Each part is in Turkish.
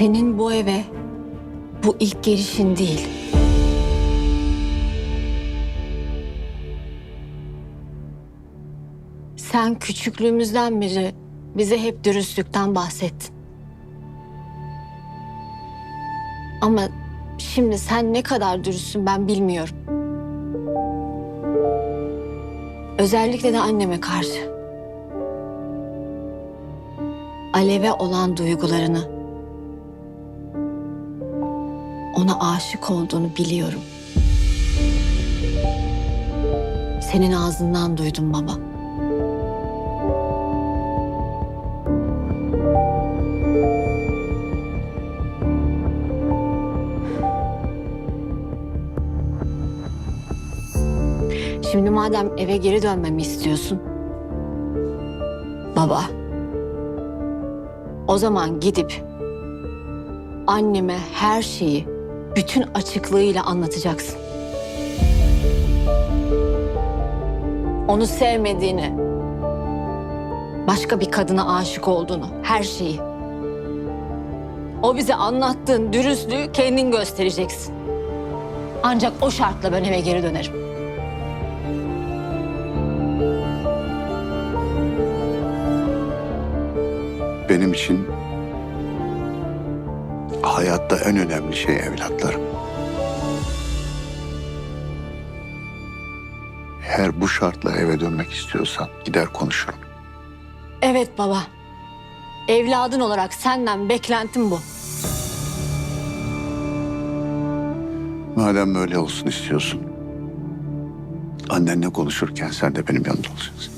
Senin bu eve bu ilk gelişin değil. Sen küçüklüğümüzden beri bize hep dürüstlükten bahsettin. Ama şimdi sen ne kadar dürüstsün ben bilmiyorum. Özellikle de anneme karşı. Alev'e olan duygularını, aşık olduğunu biliyorum. Senin ağzından duydum baba. Şimdi madem eve geri dönmemi istiyorsun. Baba. O zaman gidip anneme her şeyi bütün açıklığıyla anlatacaksın. Onu sevmediğini, başka bir kadına aşık olduğunu, her şeyi. O bize anlattığın dürüstlüğü kendin göstereceksin. Ancak o şartla ben eve geri dönerim. Benim için hayatta en önemli şey evlatlarım. Eğer bu şartla eve dönmek istiyorsan gider konuşurum. Evet baba. Evladın olarak senden beklentim bu. Madem böyle olsun istiyorsun. Annenle konuşurken sen de benim yanımda olacaksın.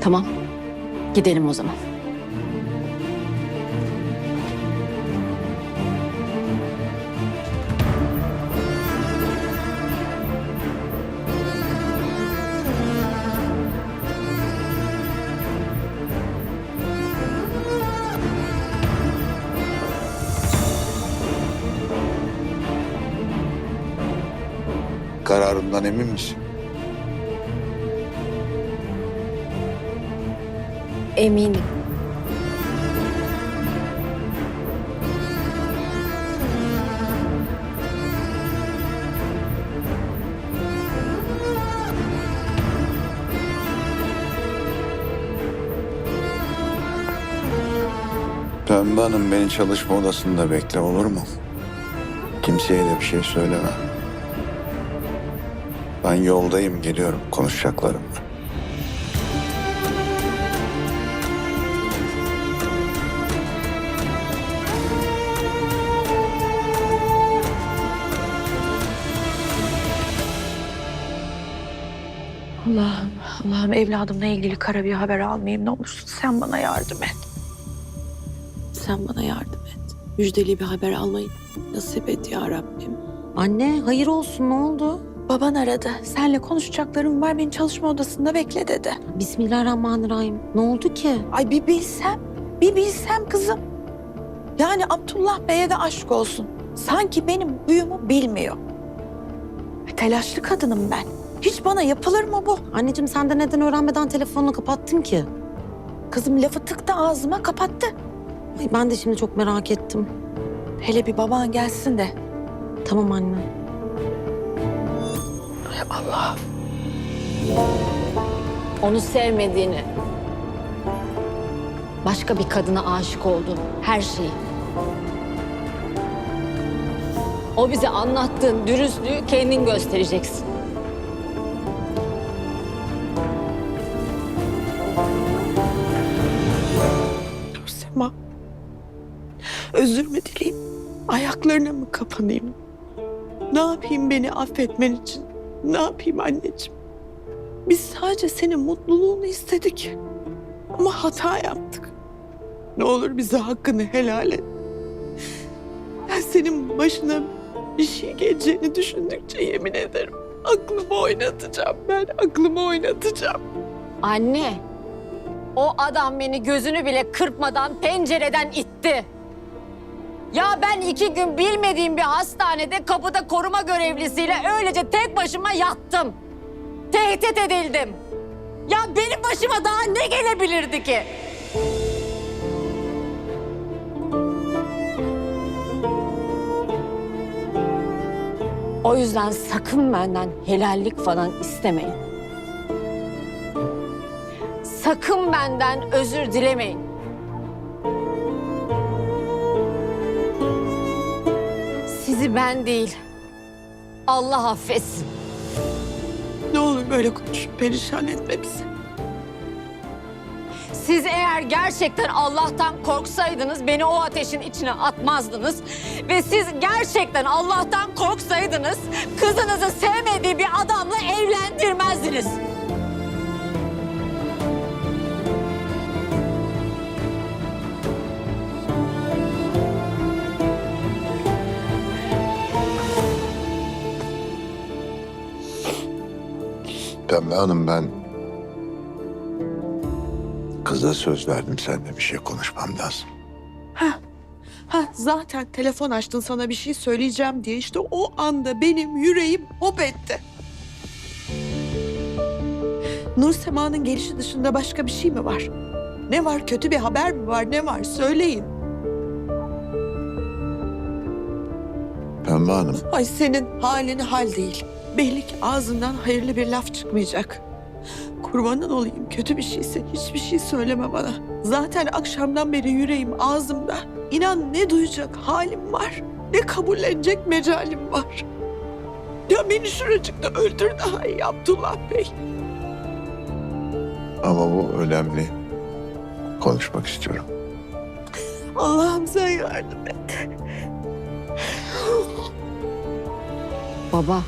Tamam. Gidelim o zaman. Kararından emin misin? Eminim. Pembe Hanım beni çalışma odasında bekle olur mu? Kimseye de bir şey söyleme. Ben yoldayım geliyorum konuşacaklarım var. Allah'ım, Allah'ım evladımla ilgili kara bir haber almayayım. Ne olursun sen bana yardım et. Sen bana yardım et. Müjdeli bir haber almayı nasip et ya Rabbim. Anne hayır olsun ne oldu? Baban aradı. Senle konuşacaklarım var. Beni çalışma odasında bekle dedi. Bismillahirrahmanirrahim. Ne oldu ki? Ay bir bilsem, bir bilsem kızım. Yani Abdullah Bey'e de aşk olsun. Sanki benim huyumu bilmiyor. Telaşlı kadınım ben. Hiç bana yapılır mı bu? Anneciğim sen de neden öğrenmeden telefonunu kapattın ki? Kızım lafı tıktı ağzıma kapattı. Ay, ben de şimdi çok merak ettim. Hele bir baban gelsin de. Tamam anne. Allah. Onu sevmediğini, başka bir kadına aşık olduğunu, her şeyi. O bize anlattığın dürüstlüğü kendin göstereceksin. Sema. Özür mü dileyim? Ayaklarına mı kapanayım? Ne yapayım beni affetmen için? Ne yapayım anneciğim? Biz sadece senin mutluluğunu istedik. Ama hata yaptık. Ne olur bize hakkını helal et. Ben senin başına bir şey geleceğini düşündükçe yemin ederim. Aklımı oynatacağım ben, aklımı oynatacağım. Anne, o adam beni gözünü bile kırpmadan pencereden itti. Ya ben iki gün bilmediğim bir hastanede kapıda koruma görevlisiyle öylece tek başıma yattım. Tehdit edildim. Ya benim başıma daha ne gelebilirdi ki? O yüzden sakın benden helallik falan istemeyin. Sakın benden özür dilemeyin. Sizi ben değil, Allah affetsin. Ne olur böyle konuş. Perişan etme bizi. Siz eğer gerçekten Allah'tan korksaydınız beni o ateşin içine atmazdınız. Ve siz gerçekten Allah'tan korksaydınız kızınızı sevmediği bir adamla evlendirmezdiniz. Pembe Hanım ben... Kıza söz verdim seninle bir şey konuşmam lazım. Ha zaten telefon açtın sana bir şey söyleyeceğim diye işte o anda benim yüreğim hop etti. Nur Sema'nın gelişi dışında başka bir şey mi var? Ne var? Kötü bir haber mi var? Ne var? Söyleyin. Pembe Hanım Ay senin halin hal değil. Belli ki ağzından hayırlı bir laf çıkmayacak. Kurbanın olayım kötü bir şeyse hiçbir şey söyleme bana. Zaten akşamdan beri yüreğim ağzımda. İnan ne duyacak halim var. Ne kabullenecek mecalim var. Ya beni şuracıkta öldür daha iyi Abdullah Bey. ama bu önemli. Konuşmak istiyorum. Allah'ım sen yardım et. Baba.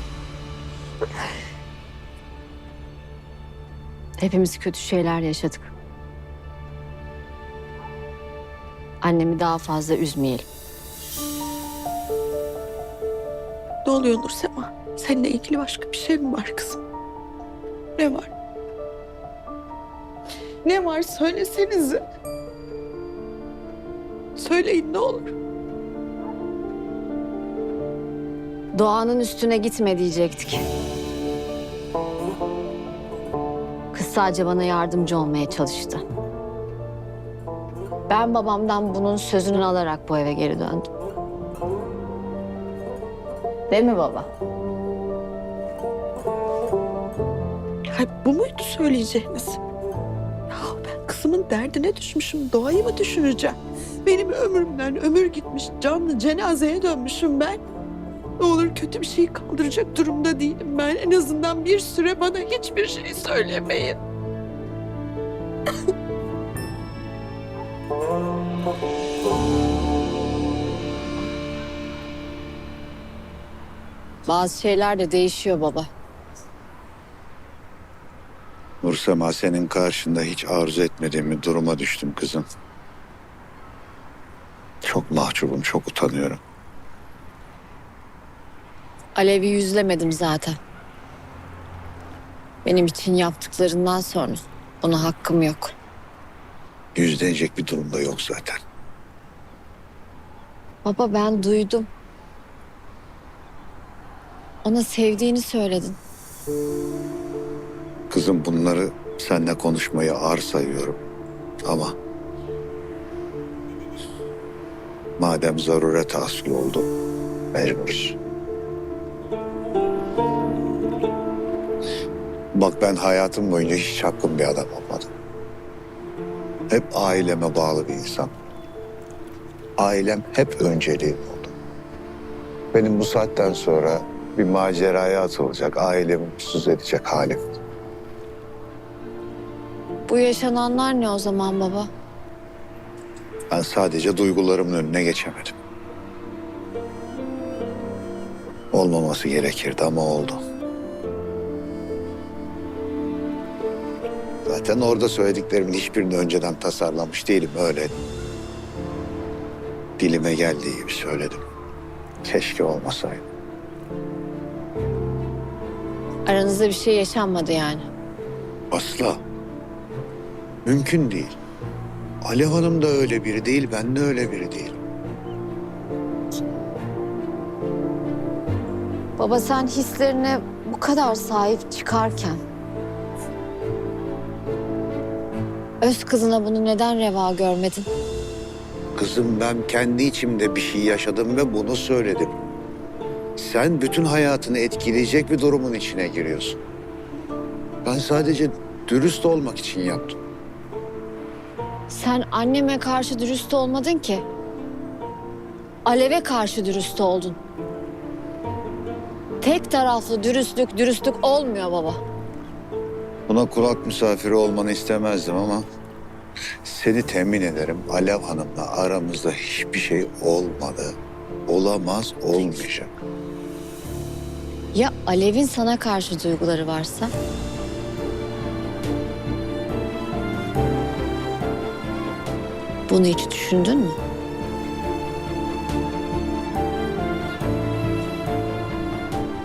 Hepimiz kötü şeyler yaşadık. Annemi daha fazla üzmeyelim. Ne oluyor Nur Sema? Seninle ilgili başka bir şey mi var kızım? Ne var? Ne var söylesenize. Söyleyin ne olur. Doğanın üstüne gitme diyecektik. Sadece bana yardımcı olmaya çalıştı. Ben babamdan bunun sözünü alarak bu eve geri döndüm. Değil mi baba? Hay bu muydu söyleyeceğiniz? Ya ben kızımın derdine düşmüşüm. Doğayı mı düşüneceğim? Benim ömrümden ömür gitmiş. Canlı cenazeye dönmüşüm ben. Ne olur kötü bir şey kaldıracak durumda değilim ben. En azından bir süre bana hiçbir şey söylemeyin. Bazı şeyler de değişiyor baba. Nursema senin karşında hiç arzu etmediğim bir duruma düştüm kızım. Çok mahcubum, çok utanıyorum. Alev'i yüzlemedim zaten. Benim için yaptıklarından sonra ona hakkım yok. Yüzlenecek bir durumda yok zaten. Baba ben duydum. Ona sevdiğini söyledin. Kızım bunları seninle konuşmayı ağır sayıyorum. Ama madem zaruret hasıl oldu, mecburuz. Bak ben hayatım boyunca hiç çapkın bir adam olmadım. Hep aileme bağlı bir insan. Ailem hep önceliğim oldu. Benim bu saatten sonra bir maceraya atılacak, ailemi mutsuz edecek halim. Bu yaşananlar ne o zaman baba? Ben sadece duygularımın önüne geçemedim. Olmaması gerekirdi ama oldu. Zaten orada söylediklerimin hiçbirini önceden tasarlamış değilim öyle. Dilime geldiği gibi söyledim. Keşke olmasaydı. Aranızda bir şey yaşanmadı yani. Asla. Mümkün değil. Alev Hanım da öyle biri değil, ben de öyle biri değilim. Baba sen hislerine bu kadar sahip çıkarken... Öz kızına bunu neden reva görmedin? Kızım ben kendi içimde bir şey yaşadım ve bunu söyledim. Sen bütün hayatını etkileyecek bir durumun içine giriyorsun. Ben sadece dürüst olmak için yaptım. Sen anneme karşı dürüst olmadın ki. Alev'e karşı dürüst oldun. Tek taraflı dürüstlük dürüstlük olmuyor baba. Buna kulak misafiri olmanı istemezdim ama seni temin ederim Alev Hanım'la aramızda hiçbir şey olmadı. Olamaz, olmayacak. Ya Alev'in sana karşı duyguları varsa? Bunu hiç düşündün mü?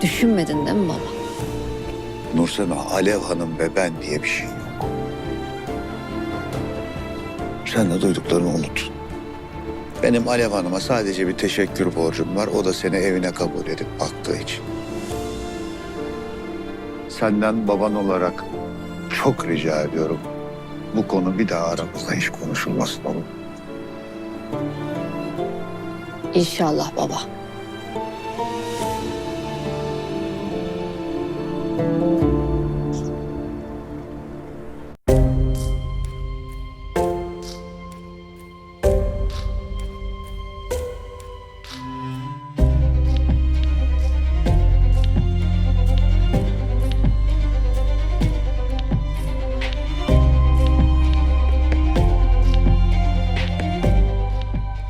Düşünmedin değil mi baba? Nursema, Alev Hanım ve ben diye bir şey yok. Sen de duyduklarını unut. Benim Alev Hanım'a sadece bir teşekkür borcum var. O da seni evine kabul edip baktığı için. Senden baban olarak çok rica ediyorum. Bu konu bir daha aramızda hiç konuşulmasın oğlum. İnşallah baba.